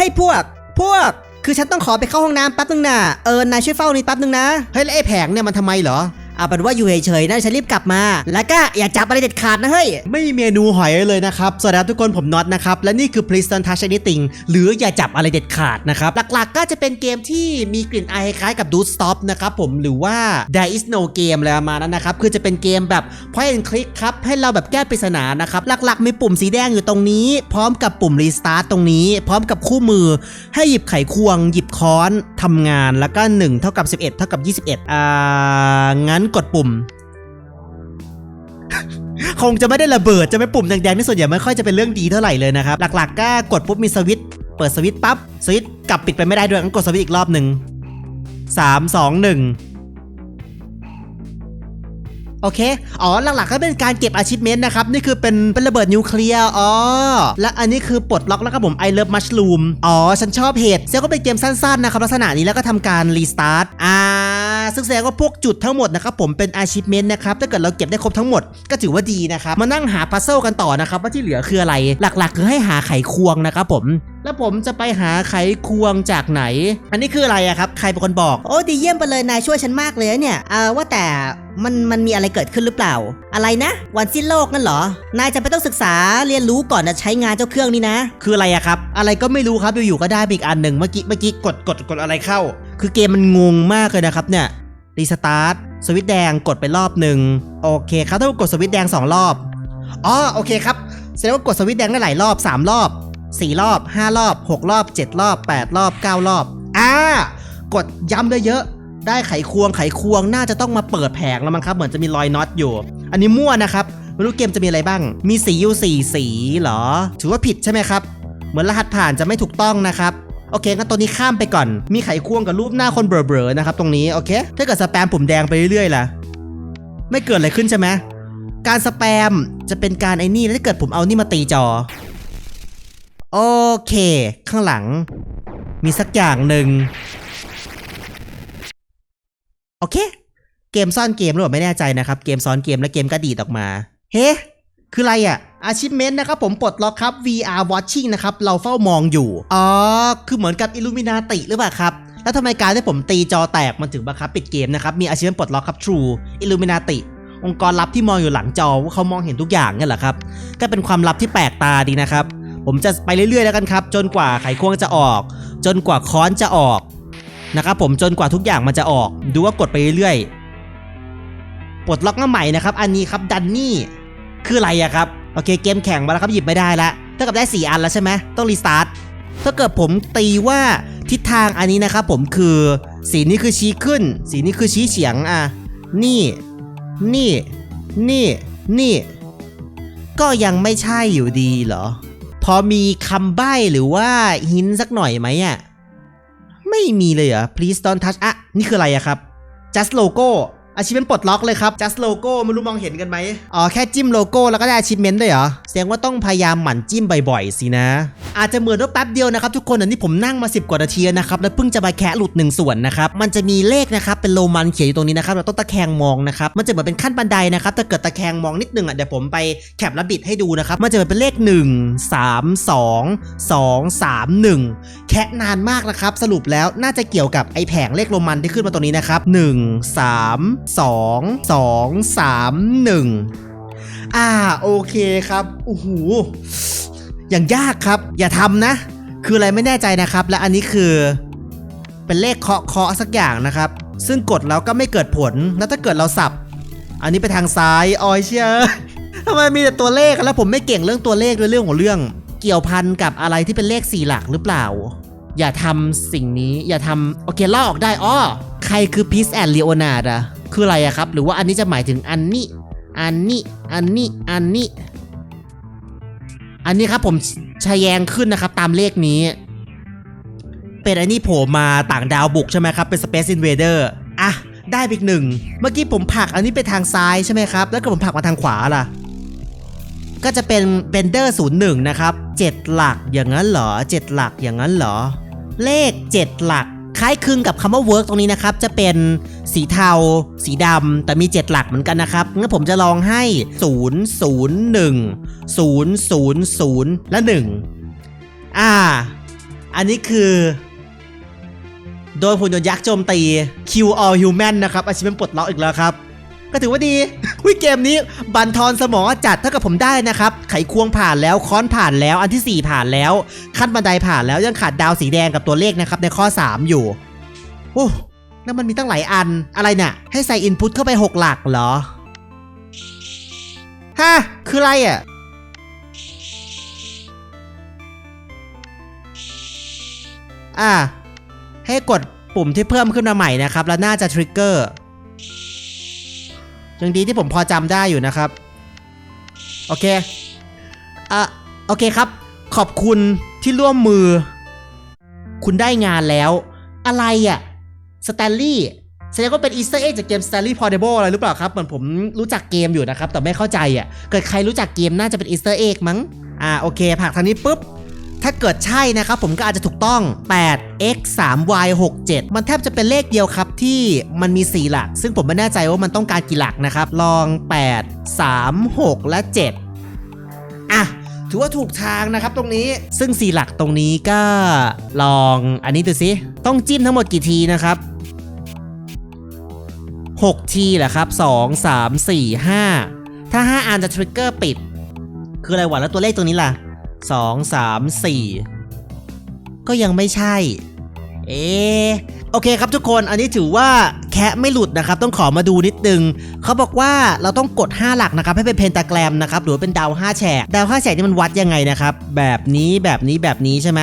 ให้พวก พวก คือฉันต้องขอไปเข้าห้องน้ำแป๊บนึงนะเออนายช่วยเฝ้านี่แป๊บนึงนะ เฮ้ยแล้วไอ้แผงเนี่ยมันทำไมเหรอ เอาเป็นว่าอยู่เฉยๆนะฉันรีบกลับมา แล้วก็อย่าจับอะไรเด็ดขาดนะเฮ้ย ไม่มีเมนูหอยเลยนะครับสวัสดีทุกคนผมน็อตนะครับ และนี่คือ Please Don't Touch Anything หรืออย่าจับอะไรเด็ดขาดนะครับ หลักๆก็จะเป็นเกมที่มีกลิ่นอายคล้ายกับ Do Stop นะครับผมหรือว่า There is no game อะไรประมาณนั้นนะครับ คือจะเป็นเกมแบบ point and click ครับ ให้เราแบบแก้ปริศนานะครับ หลักๆ มีปุ่มสีแดงอยู่ตรงนี้ พร้อมกับปุ่ม Restart ตรงนี้ พร้อมกับคู่มือ ให้หยิบไขควง หยิบค้อนทำงานแล้วก็ 1 เท่ากับ 11 เท่ากับ 21อ่างั้นกดปุ่ม คงจะไม่ได้ระเบิดจะไม่ปุ่มแดงๆที่ส่วนใหญ่ไม่ค่อยจะเป็นเรื่องดีเท่าไหร่เลยนะครับ หลักๆ ก็กดปุ๊บมีสวิตช์เปิดสวิตช์ปั๊บสวิตช์กลับปิดไปไม่ได้ด้วยงั้นกดสวิตช์อีกรอบหนึ่งสามสองหนึ่ง โอเค อ๋อ หลักๆก็เป็นการเก็บ achievement นะครับ นี่คือเป็นเป็นระเบิดนิวเคลียร์ อ๋อ และอันนี้คือปลดล็อกแล้วครับผม I love mushroom อ๋อ ฉันชอบเห็ดเซลก็เป็นเกมสั้นๆนะครับลักษณะนี้แล้วก็ทำการ restart อ่า ซึ่งแสดงว่าพวกจุดทั้งหมดนะครับผมเป็น achievement นะครับ ถ้าเกิดเราเก็บได้ครบทั้งหมดก็ถือว่าดีนะครับ มานั่งหา puzzle กันต่อนะครับว่าที่เหลือคืออะไร หลักๆ คือให้หาไขควงนะครับผมแล้วผมจะไปหาไขควงจากไหน อันนี้คืออะไรอะครับ ใครเป็นคนบอก โอ้ดีเยี่ยมไปเลยนายช่วยฉันมากเลยนะเนี่ยเออว่าแต่มันมันมีอะไรเกิดขึ้นหรือเปล่า อะไรนะ วันสิ้นโลกนั่นเหรอ นายจะไปต้องศึกษาเรียนรู้ก่อนจะใช้งานเจ้าเครื่องนี้นะ คืออะไรอะครับ อะไรก็ไม่รู้ครับอยู่ๆก็ได้ไปอีกอันหนึ่งเมื่อกี้เมื่อกี้กดกดกดอะไรเข้า คือเกมมันงงมากเลยนะครับเนี่ยรีสตาร์ทสวิตช์แดงกดไปรอบหนึ่งโอเคครับถ้ากดสวิตช์แดงสองรอบอ๋อโอเคครับแสดงว่ากดสวิตช์แดงได้หลายรอบสามรอบ สี่รอบห้ารอบหกรอบเจ็ดรอบแปดรอบเก้ารอบ อ่ากดย้ำเยอะๆได้ไขควงไขควงน่าจะต้องมาเปิดแผงแล้วมั้งครับ เหมือนจะมีรอยน็อตอยู่ อันนี้มั่วนะครับไม่รู้เกมจะมีอะไรบ้าง มีสีอยู่สี่สีเหรอ ถือว่าผิดใช่ไหมครับ เหมือนรหัสผ่านจะไม่ถูกต้องนะครับโอเคงั้นตัวนี้ข้ามไปก่อน มีไขควงกับรูปหน้าคนเบลอๆนะครับตรงนี้ โอเค ถ้าเกิดสแปมปุ่มแดงไปเรื่อยๆล่ะ ไม่เกิดอะไรขึ้นใช่ไหม การสแปมจะเป็นการไอ้นี่ แล้วถ้าเกิดผมเอานี่มาตีจอ โอเค ข้างหลัง มีสักอย่างหนึ่งโอเค เกมซ่อนเกมหรือเปล่าไม่แน่ใจนะครับ เกมซ้อนเกมและเกมก็ดีดออกมา เฮ้คืออะไรอะ achievement นะครับผมปลดล็อกครับ VR watching นะครับ เราเฝ้ามองอยู่ อ๋อ คือเหมือนกับ Illuminati หรือเปล่าครับ แล้วทำไมการที่ผมตีจอแตกมันถึงบังคับปิดเกมนะครับ มี achievement ปลดล็อกครับ True Illuminati องค์กรลับที่มองอยู่หลังจอว่าเขามองเห็นทุกอย่างเนี่ยแหละครับ ก็เป็นความลับที่แปลกตาดีนะครับ ผมจะไปเรื่อยๆแล้วกันครับ จนกว่าไขควงจะออก จนกว่าค้อนจะออกนะครับผมจนกว่าทุกอย่างมันจะออก ดูว่ากดไปเรื่อยๆปลดล็อกมาใหม่นะครับ อันนี้ครับดันนี่คืออะไรอะครับโอเคเกมแข่งมาแล้วครับหยิบไม่ได้ละเท่ากับได้ 4 อันแล้วใช่ไหมต้องรีสตาร์ทถ้าเกิดผมตีว่าทิศทางอันนี้นะครับผมคือสีนี้คือชี้ขึ้น สีนี้คือชี้เฉียงอะนี่ นี่ นี่ นี่ ก็ยังไม่ใช่อยู่ดีเหรอ พอมีคำใบ้หรือว่าหินสักหน่อยไหมอะไม่มีเลยเหรอ please don't touch อะนี่คืออะไรอะครับ just logo อาชีพเป็นปลดล็อกเลยครับ just logo ไม่รู้มองเห็นกันไหมอ๋อแค่จิ้มโลโก้แล้วก็ได้อาชีพเมนต์ด้วยเหรอ แสดงว่าต้องพยายามหมั่นจิ้มบ่อยๆสินะ อาจจะเหมือนว่าแป๊บเดียวนะครับทุกคนอันนี้ผมนั่งมา 10 กว่านาทีนะครับแล้วเพิ่งจะมาแคะหลุดหนึ่งส่วนนะครับมันจะมีเลขนะครับเป็นโรมันเขียนอยู่ตรงนี้นะครับเราต้องตะแคงมองนะครับมันจะเหมือนเป็นขั้นบันไดนะครับถ้าเกิดตะแคงมองนิดนึงอะเดี๋ยวผมไปแคปและบิดให้ดูนะครับมันจะเหมือนเป็นเลข 1 3 2 2 3 1 แคะนานมากนะครับสรุปแล้วน่าจะเกี่ยวกับไอแผงเลขโรมันที่ขึ้นมาตรงนี้นะครับ1 3 2 2 3 1 อ่าโอเคครับโอ้โหอย่างยากครับ อย่าทำนะ คืออะไรไม่แน่ใจนะครับ และอันนี้คือเป็นเลขเคาะเคาะสักอย่างนะครับ ซึ่งกดแล้วก็ไม่เกิดผลแล้วถ้าเกิดเราสับ อันนี้ไปทางซ้ายออยเชียทำไมมีแต่ตัวเลขแล้วผมไม่เก่งเรื่องตัวเลขด้วยเรื่องของเรื่อง เกี่ยวพันกับอะไรที่เป็นเลขสี่หลักหรือเปล่า อย่าทำสิ่งนี้อย่าทำโอเคลอกออกได้อ้อใครคือพิสแอนเลโอนาร์ดอะคืออะไรอะครับ หรือว่าอันนี้จะหมายถึงอันนี้ อันนี้ อันนี้ อันนี้ อันนี้ครับผมชะแยงขึ้นนะครับตามเลขนี้ เป็นอันนี้โผล่มาต่างดาวบุกใช่ไหมครับ เป็น Space Invader อะ ได้อีกหนึ่ง เมื่อกี้ผมผักอันนี้ไปทางซ้ายใช่ไหมครับ แล้วก็ผมผักมาทางขวาล่ะ ก็จะเป็น Bender 01นย์หนึ่งนะครับ7หลักอย่างนั้นเหรอ7หลักอย่างนั้นเหรอ เลข7หลัก คล้ายคลึงกับคำว่า work ตรงนี้นะครับ จะเป็นสีเทา สีดำ แต่มี 7 หลักเหมือนกันนะครับ งั้นผมจะลองให้ 0 0 1 0 0 0 และ 1 อ่า อันนี้คือ โดยหุ่นยนต์ยักษ์โจมตี Kill all human นะครับอาชีพเป็นปลดล็อกอีกแล้วครับ ก็ถือว่าดีวิเกมนี้บันทอนสมองจัดเท่ากับผมได้นะครับ ไขควงผ่านแล้วค้อนผ่านแล้วอันทีสี่ 4 ผ่านแล้ว ขั้นบันไดผ่านแล้วยังขาดดาวสีแดงกับตัวเลขนะครับในข้อ 3 อยู่โอ้นั่นมันมีตั้งหลายอันอะไรเนี่ย ให้ใส่อินพุตเข้าไป 6 หลักเหรอฮะคืออะไรอะอ่าให้กดปุ่มที่เพิ่มขึ้นมาใหม่นะครับ แล้วน่าจะทริกเกอร์ ยังดีที่ผมพอจำได้อยู่นะครับ โอเคอะโอเคครับ ขอบคุณที่ร่วมมือ คุณได้งานแล้ว อะไรอะ่ะสแตนลี่แสดงว่าเป็นอีสเตอร์เอ็กจากเกม Stanley Portable อะไรหรือเปล่าครับ เหมือนผมรู้จักเกมอยู่นะครับ แต่ไม่เข้าใจอะ่ะ เกิดใครรู้จักเกมน่าจะเป็นอีสเตอร์เอ็กมั้ง อ่าโอเคผักทางนี้ปุ๊บ ถ้าเกิดใช่นะครับผมก็อาจจะถูกต้อง 8 x 3 y 6 7 มันแทบจะเป็นเลขเดียวครับที่มันมี 4 หลัก ซึ่งผมไม่แน่ใจว่ามันต้องการกี่หลักนะครับ ลอง 8 3 6 และ 7 อะ ถือว่าถูกทางนะครับตรงนี้ ซึ่ง 4 หลักตรงนี้ก็ลองอันนี้ดูสิต้องจิ้มทั้งหมดกี่ทีนะครับ6ทีแหละครับ 2 3 4 5 ถ้า 5 อันจะทริกเกอร์ปิด คืออะไรวะแล้วตัวเลขตรงนี้ล่ะ สองสามสี่ก็ยังไม่ใช่ เอ๊โอเคครับทุกคนอันนี้ถือว่าแคะไม่หลุดนะครับ ต้องขอมาดูนิดนึง เขาบอกว่าเราต้องกด 5 หลักนะครับ ให้เป็นเพนตาแกรมนะครับ หรือเป็นดาว 5 แฉกดาว 5 แฉกนี่มันวัดยังไงนะครับ แบบนี้แบบนี้แบบนี้ใช่ไหม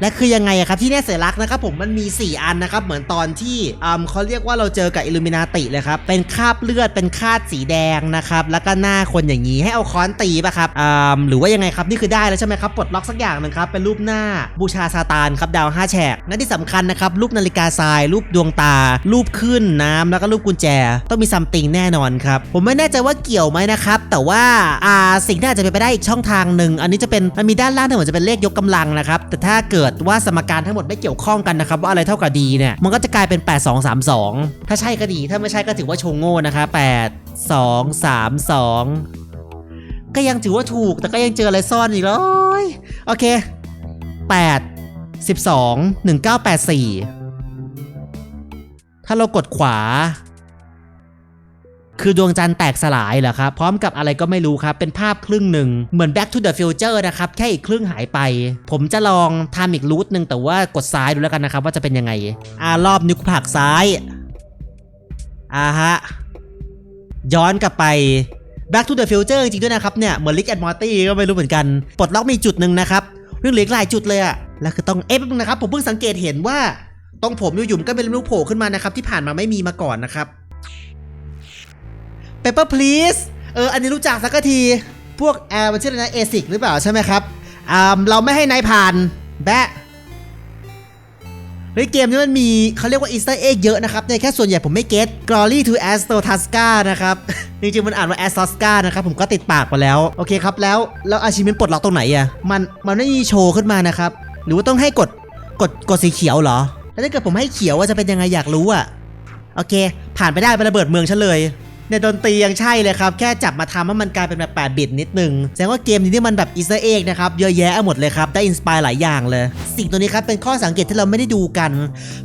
และคือยังไงครับที่แน่สัญลักษณ์นะครับผมมันมี 4 อันนะครับเหมือนตอนที่อืมเขาเรียกว่าเราเจอกับอิลูมินาติเลยครับเป็นคราบเลือดเป็นคาดสีแดงนะครับแล้วก็หน้าคนอย่างนี้ให้เอาค้อนตีป่ะครับอืมหรือว่ายังไงครับนี่คือได้แล้วใช่ไหมครับปลดล็อกสักอย่างหนึ่งครับเป็นรูปหน้าบูชาซาตานครับดาว5แฉกและที่สำคัญนะครับรูปนาฬิกาทราย รูปดวงตา รูปขึ้นน้ำแล้วก็รูปกุญแจ ต้องมีซัมติงแน่นอนครับผมไม่แน่ใจว่าเกี่ยวไหมนะครับแต่ว่าอ่าสิ่งที่อาจจะเป็นไปได้อีกช่องทางหนึ่งอันนี้จะเป็นมันมีด้านล่างที่เหมือนจะเป็นเลขยกกำลังนะครับแต่ถ้าเกิดว่าสมการทั้งหมดไม่เกี่ยวข้องกันนะครับว่าอะไรเท่ากับดีเนี่ยมันก็จะกลายเป็น 8 2 3 2 ถ้าใช่ก็ดีถ้าไม่ใช่ก็ถือว่าโชงโง่นะครับ8 2 3 2 ก็ยังถือว่าถูกแต่ก็ยังเจออะไรซ่อนอีกเลยโอเค 8 12 1984 ถ้าเรากดขวา คือดวงจันทร์แตกสลายเหรอครับ พร้อมกับอะไรก็ไม่รู้ครับ เป็นภาพครึ่งหนึ่ง เหมือน Back to the Future นะครับ แค่อีกครึ่งหายไป ผมจะลองทำอีกรูทหนึ่งแต่ว่ากดซ้ายดูแล้วกันนะครับ ว่าจะเป็นยังไง อ่ารอบนิ้วผักซ้าย อ่าฮะ ย้อนกลับไป Back to the Future จริงๆด้วยนะครับเนี่ย เหมือน Rick and Morty ก็ไม่รู้เหมือนกัน ปลดล็อกมีจุดหนึ่งนะครับยังเหลือหลายจุดเลยอะแล้วคือต้อง เอ๊ะแป๊บนึงนะครับ ผมเพิ่งสังเกตเห็นว่าตรงผมอยู่ๆก็เป็นลูกโผล่ขึ้นมานะครับที่ผ่านมาไม่มีมาก่อนนะครับ Paper Please เออ อันนี้รู้จักสักที พวกแอร์มันชื่ออะไรนะเอซิกหรือเปล่าใช่ไหมครับอ่าเราไม่ให้นายผ่านแบะเฮ้ยเกมนี้มันมีเขาเรียกว่าอีส t ต r ร์เอ็กเยอะนะครับเนี่ยแค่ส่วนใหญ่ผมไม่เก็ต Glory to Astro Tasca นะครับ จริงๆมันอ่านว่า Astosca นะครับ ผมก็ติดปากไปแล้ว โอเคครับ แล้ว แล้วอาชีพมันปลดล็อกตรงไหนอะมันมันไม่มีโชว์ขึ้นมานะครับ หรือว่าต้องให้กดกดกดสีเขียวเหรอ แล้วถ้าเกิดผมให้เขียวว่าจะเป็นยังไงอยากรู้อะโอเค ผ่านไปได้ไประเบิดเมืองฉันเลย ในดนตรียังใช่เลยครับ แค่จับมาทำให้มันกลายเป็นแบบ8บิตนิดนึง แสดงว่าเกมนี้นี่มันแบบอีสเอร์เอ็กนะครับ เยอะแยะหมดเลยครับ ได้อินสปายหลายอย่างเลย สิ่งตัวนี้ครับ เป็นข้อสังเกตที่เราไม่ได้ดูกัน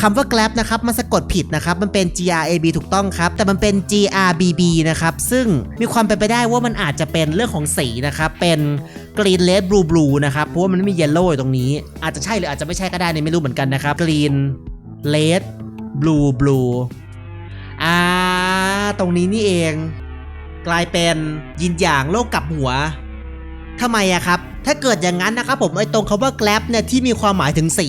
คำว่า grab นะครับ มันสะกดผิดนะครับ มันเป็น G R A B ถูกต้องครับ แต่มันเป็น G R B B นะครับ ซึ่งมีความเป็นไปได้ว่ามันอาจจะเป็นเรื่องของสีนะครับ เป็น green red blue blue นะครับเพราะว่ามันไม่มี yellow ตรงนี้ อาจจะใช่หรืออาจจะไม่ใช่ก็ได้เนี่ยไม่รู้เหมือนกันนะครับ green red blue blue อ่า ตรงนี้นี่เอง กลายเป็นยินหยางโลกกลับหัวทำไมอะครับ ถ้าเกิดอย่างนั้นนะครับผมไอ้ตรงคาว่า grab เนี่ยที่มีความหมายถึงสี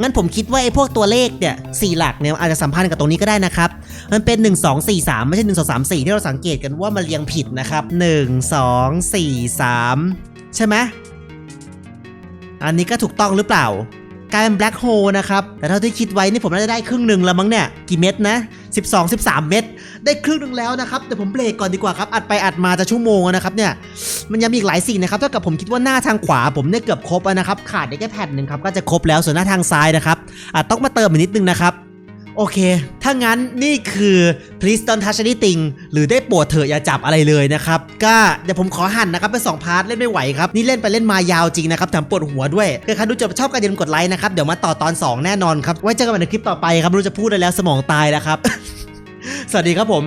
งั้นผมคิดว่าไอ้พวกตัวเลขเนี่ยสี่หลักเนี่ยอาจจะสัมพันธ์กับตรงนี้ก็ได้นะครับ มันเป็น 1 2 4 3 ไม่ใช่ 1 2 3 4 ที่เราสังเกตกันว่ามันเรียงผิดนะครับ 1 2 4 3 ใช่ไหม อันนี้ก็ถูกต้องหรือเปล่า กลายเป็นแบล็คโฮลนะครับ แต่เท่าที่คิดไว้นี่ผมน่าจะได้ครึ่งหนึ่งแล้วมั้งเนี่ย กี่เม็ดนะ 12 13 เม็ด ได้ครึ่งหนึ่งแล้วนะครับ แต่ผมเบรกก่อนดีกว่าครับ อัดไปอัดมาจะชั่วโมงนะครับเนี่ย มันยังมีอีกหลายสิ่งนะครับ เท่ากับผมคิดว่าหน้าทางขวาผมเนี่ยเกือบครบแล้วนะครับ ขาดได้แค่แผ่นหนึ่งครับ ก็จะครบแล้ว ส่วนหน้าทางซ้ายนะครับอาจต้องมาเติมอีกนิดนึงนะครับ โอเค ถ้างั้นนี่คือ please don't touch anything หรือได้ปวดเถอะอย่าจับอะไรเลยนะครับ ก็เดี๋ยวผมขอหั่นนะครับเป็นสองพาร์ทเล่นไม่ไหวครับ นี่เล่นไปเล่นมายาวจริงนะครับแถมปวดหัวด้วยใครดูจบชอบกันอย่าลืมกดไลค์นะครับ เดี๋ยวมาต่อตอน 2 แน่นอนครับ ไว้เจอกันใหม่ในคลิปต่อไปครับรู้จะพูดอะไรแล้วสมองตายแล้วครับ สวัสดีครับผม